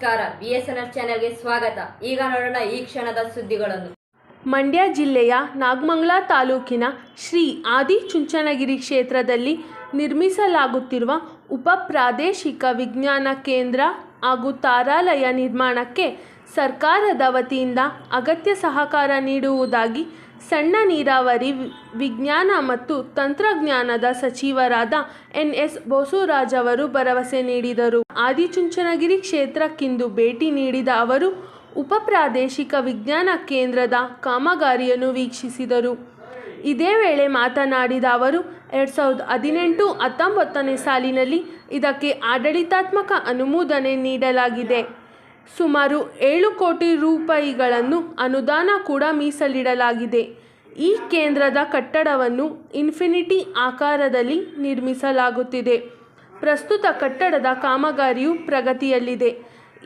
ನಮಸ್ಕಾರ. B S N S ಚಾನೆಲ್ಗೆ ಸ್ವಾಗತ. ಈಗ ನೋಡೋಣ ಈ ಕ್ಷಣದ ಸುದ್ದಿಗಳನ್ನು. ಮಂಡ್ಯ ಜಿಲ್ಲೆಯ ನಾಗಮಂಗಲ ತಾಲೂಕಿನ ಶ್ರೀ ಆದಿ ಚುಂಚನಗಿರಿ ಕ್ಷೇತ್ರದಲ್ಲಿ ನಿರ್ಮಿಸಲಾಗುತ್ತಿರುವ ಉಪ ಪ್ರಾದೇಶಿಕ ವಿಜ್ಞಾನ ಕೇಂದ್ರ ಹಾಗೂ ತಾರಾಲಯ ನಿರ್ಮಾಣಕ್ಕೆ ಸರ್ಕಾರದ ವತಿಯಿಂದ ಅಗತ್ಯ ಸಹಕಾರ ನೀಡುವುದಾಗಿ ಸಣ್ಣ ನೀರಾವರಿ ವಿಜ್ಞಾನ ಮತ್ತು ತಂತ್ರಜ್ಞಾನದ ಸಚಿವರಾದ ಎನ್ ಎಸ್ ಬೋಸುರಾಜ್ ಅವರು ಭರವಸೆ ನೀಡಿದರು. ಆದಿಚುಂಚನಗಿರಿ ಕ್ಷೇತ್ರಕ್ಕಿಂದು ಭೇಟಿ ನೀಡಿದ ಅವರು ಉಪ ಪ್ರಾದೇಶಿಕ ವಿಜ್ಞಾನ ಕೇಂದ್ರದ ಕಾಮಗಾರಿಯನ್ನು ವೀಕ್ಷಿಸಿದರು. ಇದೇ ವೇಳೆ ಮಾತನಾಡಿದ ಅವರು, ಎರಡು ಸಾವಿರದ ಹದಿನೆಂಟು ಹತ್ತೊಂಬತ್ತನೇ ಸಾಲಿನಲ್ಲಿ ಇದಕ್ಕೆ ಆಡಳಿತಾತ್ಮಕ ಅನುಮೋದನೆ ನೀಡಲಾಗಿದೆ. ಸುಮಾರು ಏಳು ಕೋಟಿ ರೂಪಾಯಿಗಳನ್ನು ಅನುದಾನ ಕೂಡ ಮೀಸಲಿಡಲಾಗಿದೆ. ಈ ಕೇಂದ್ರದ ಕಟ್ಟಡವನ್ನು ಇನ್ಫಿನಿಟಿ ಆಕಾರದಲ್ಲಿ ನಿರ್ಮಿಸಲಾಗುತ್ತಿದೆ. ಪ್ರಸ್ತುತ ಕಟ್ಟಡದ ಕಾಮಗಾರಿಯು ಪ್ರಗತಿಯಲ್ಲಿದೆ.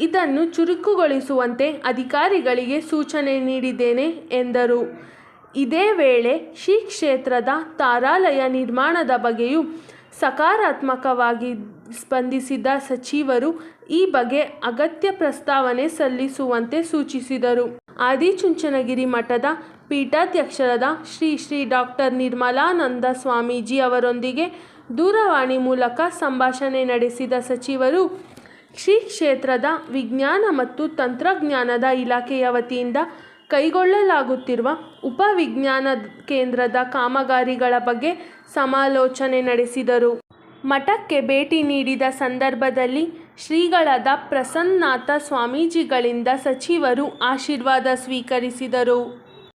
ಇದನ್ನು ಚುರುಕುಗೊಳಿಸುವಂತೆ ಅಧಿಕಾರಿಗಳಿಗೆ ಸೂಚನೆ ನೀಡಿದ್ದೇನೆ ಎಂದರು. ಇದೇ ವೇಳೆ ಶ್ರೀ ಕ್ಷೇತ್ರದ ತಾರಾಲಯ ನಿರ್ಮಾಣದ ಬಗ್ಗೆಯೂ ಸಕಾರಾತ್ಮಕವಾಗಿ ಸ್ಪಂದಿಸಿದ ಸಚಿವರು ಈ ಬಗ್ಗೆ ಅಗತ್ಯ ಪ್ರಸ್ತಾವನೆ ಸಲ್ಲಿಸುವಂತೆ ಸೂಚಿಸಿದರು. ಆದಿಚುಂಚನಗಿರಿ ಮಠದ ಪೀಠಾಧ್ಯಕ್ಷರಾದ ಶ್ರೀ ಶ್ರೀ ಡಾಕ್ಟರ್ ನಿರ್ಮಲಾನಂದ ಸ್ವಾಮೀಜಿ ಅವರೊಂದಿಗೆ ದೂರವಾಣಿ ಮೂಲಕ ಸಂಭಾಷಣೆ ನಡೆಸಿದ ಸಚಿವರು, ಶ್ರೀ ಕ್ಷೇತ್ರದ ವಿಜ್ಞಾನ ಮತ್ತು ತಂತ್ರಜ್ಞಾನದ ಇಲಾಖೆಯ ವತಿಯಿಂದ ಕೈಗೊಳ್ಳಲಾಗುತ್ತಿರುವ ಉಪವಿಜ್ಞಾನ ಕೇಂದ್ರದ ಕಾಮಗಾರಿಗಳ ಬಗ್ಗೆ ಸಮಾಲೋಚನೆ ನಡೆಸಿದರು. ಮಠಕ್ಕೆ ಭೇಟಿ ನೀಡಿದ ಸಂದರ್ಭದಲ್ಲಿ ಶ್ರೀಗಳಾದ ಪ್ರಸನ್ನಾಥ ಸ್ವಾಮೀಜಿಗಳಿಂದ ಸಚಿವರು ಆಶೀರ್ವಾದ ಸ್ವೀಕರಿಸಿದರು.